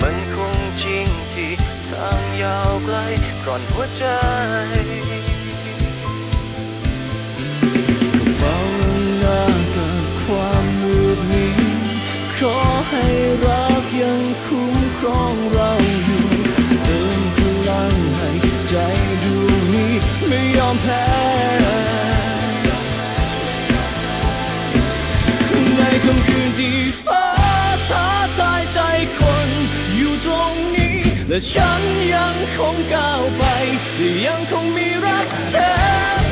มันคงจริงที่ทางยาวไกลก่อนหัวใจเฝ้าหน้ากับความมืดมิดขอให้รักยังคุ้มครองเราอยู่เติมพลังให้ใจดวงนี้ไม่ยอมแพ้ในค่ำคืนที่ฟ้า และฉันยังคงก้าวไปและยังคงมีรักเธอ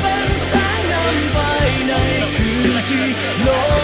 เป็นแสงนำไปในคืนที่โลก